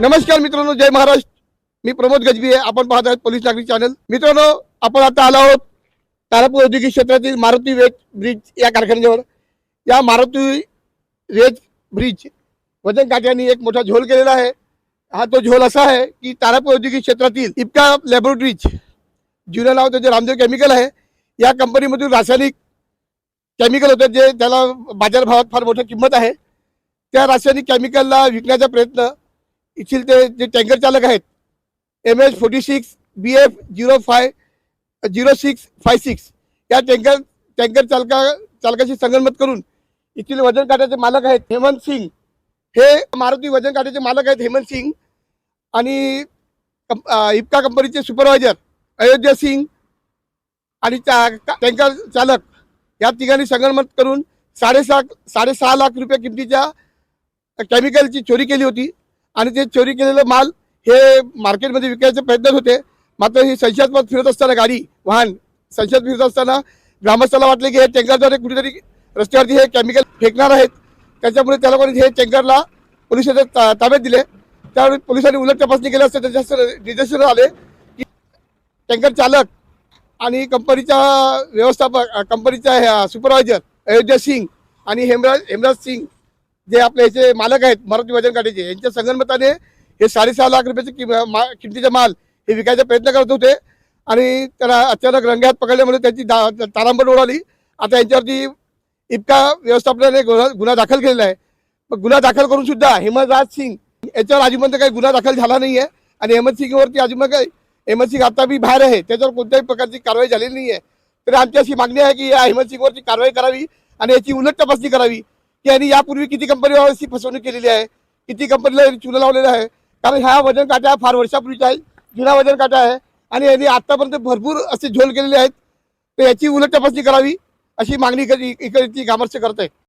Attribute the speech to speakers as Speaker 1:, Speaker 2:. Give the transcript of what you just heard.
Speaker 1: नमस्कार मित्रांनो जय महाराष्ट्र. मी प्रमोद गजबी आहे आपण पाहत आहात पोलीस नागरिक चॅनल. मित्रांनो आपण आता आलो आहोत तारापूर औद्योगिक क्षेत्रातील मारुती वेज ब्रिज या कारखान्याजवळ. या मारुती वेज ब्रिज वजन काट्याने एक मोठा झोल केलेला आहे. हा तो झोल असा आहे की तारापूर औद्योगिक क्षेत्रातील इप्का लॅबोरेटरीज जुनं नाव त्याचे रामदेव केमिकल आहे. या कंपनीमधून रासायनिक केमिकल होतं जे त्याला बाजारभावात फार मोठी किंमत आहे. त्या रासायनिक केमिकलला विकण्याचा प्रयत्न इथील ते जे टँकर चालक आहेत M H forty six B F zero five zero six five six या टँकर टँकर चालका चालकाशी संगनमत करून इथील वजन काट्याचे मालक आहेत हेमंत सिंग. हे मारुती वजन काट्याचे मालक आहेत हेमंत सिंग आणि कंप- इपका कंपनीचे सुपरवायझर अयोध्या सिंग आणि चा- टँकर चालक या तिघांनी संगनमत करून साडेसहा साडेसहा लाख रुपये किमतीच्या केमिकलची चोरी केली होती. आणि ते चोरी केलेलं माल हे मार्केटमध्ये विकायचे प्रयत्न होते. मात्र ही संशयास्पद फिरत असताना गाडी वाहन संशयात फिरत असताना ग्रामस्थाला वाटले की हे टँकरद्वारे कुठेतरी रस्त्यावरती हे केमिकल फेकणार आहेत. त्याच्यामुळे त्याला कोणी हे टँकरला पोलिसांच्या ता- ताब्यात दिले. त्यावेळी पोलिसांनी उलट तपासणी केली असता त्याच्या निदर्शन आले की टँकर चालक आणि कंपनीचा व्यवस्थापक अ, कंपनीचा सुपरवायझर अयोध्या सिंग आणि हेमराज हेमराज सिंग जे आपले याचे मालक आहेत मराठी वजन काट्याचे यांच्या संगणमताने हे साडेसहा लाख रुपयाचे किम मा- किमतीचे माल हे विकायचा प्रयत्न करत होते. आणि त्याला अचानक रंग्यात पकडल्यामुळे त्यांची दा दा- तारांबळ उडाली. आता यांच्यावरती इतका व्यवस्थापनाने गुन्हा गुन्हा दाखल केलेला आहे. मग गुन्हा दाखल करून सुद्धा हेमंतराज सिंग याच्यावर अजिबात काही गुन्हा दाखल झाला नाही आहे आणि हेमंत सिंगवरती अजिबात काही हेमंत सिंग आता बी बाहेर आहे. त्याच्यावर कोणत्याही प्रकारची कारवाई झालेली नाही आहे तर आमची अशी मागणी आहे की या हेमंत सिंगवरची कारवाई करावी आणि याची उलट तपासणी करावी. की यांनी यापूर्वी किती कंपनीवरची फसवणूक केलेली आहे? किती कंपनीला चुना लावलेला आहे? कारण ह्या वजन काट्या फार वर्षापूर्वीच्या आहे जुना वजन काटा आहे. आणि यांनी आतापर्यंत भरपूर असे झोल केलेले आहेत. तर याची उलट तपासणी करावी अशी मागणी इकडची ती करत आहे